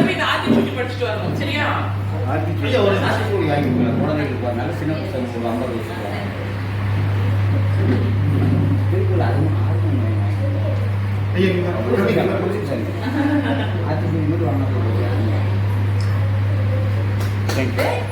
போய் இந்த படிச்சுட்டு வரணும். சரியா? ஆத்திக்குட்டி ஒரு ஆத்திக்குட்டி வாங்கி கொடுக்கலாம் குழந்தைகளுக்கு வரனால சின்ன பசங்க ஒரு ஐம்பது வச்சுக்கலாம் திருக்குறள் அது மட்டும் வாங்க Thank you.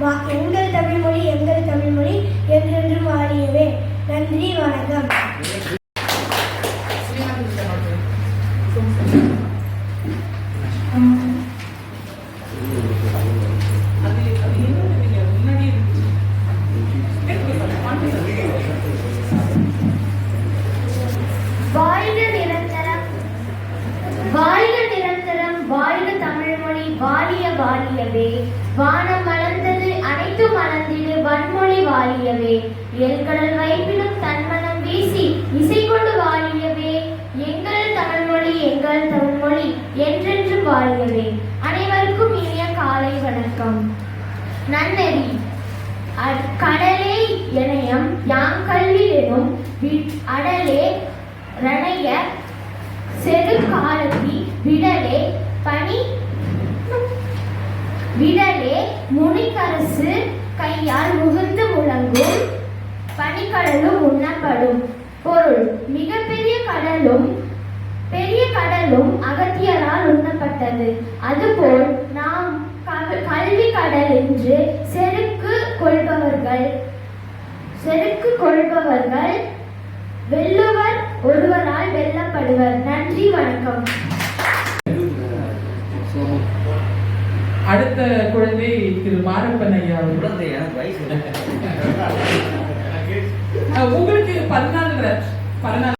எங்கள் தமிழ்மொழி எங்கள் தமிழ்மொழி என்றென்றும் வாழியவே. நன்றி வணக்கம். வாழ்க நிரந்தரம். வாழ்க நிரந்தரம். வாழ்க தமிழ்மொழி. வாழிய வாழியவே. வானமலை வன்மொழி வாழியவே ஏழ்கடல் வைப்பிலும் தன்மனம் வீசி இசை கொண்டு வாழியவே எங்கள் தமிழ்மொழி எங்கள் தமிழ்மொழி என்றென்றும் வாழியவே அனைவருக்கும் இனிய காலை வணக்கம். நன்னெறி. கடலே இணையம் யாம் கல்வியிலும் அடலே ரணைய செரு காலத்தி விடலே பனி விடலே முனிக்கரசு கையால் முகுந்து முழங்கும் பனிக்கடலும் உண்ணப்படும் பொருள். மிகப்பெரிய கடலும் பெரிய கடலும் அகத்தியரால் உண்ணப்பட்டது. அதுபோல் நாம் கல்வி கடல் என்று செருக்கு கொள்பவர்கள் செருக்கு கொள்பவர்கள் வெல்லுவர் ஒருவரால் வெல்லப்படுவர். நன்றி வணக்கம். அடுத்த குழந்தை திரு மாரப்பன் ஐயா உங்களுக்கு பதினாலு பதினாலு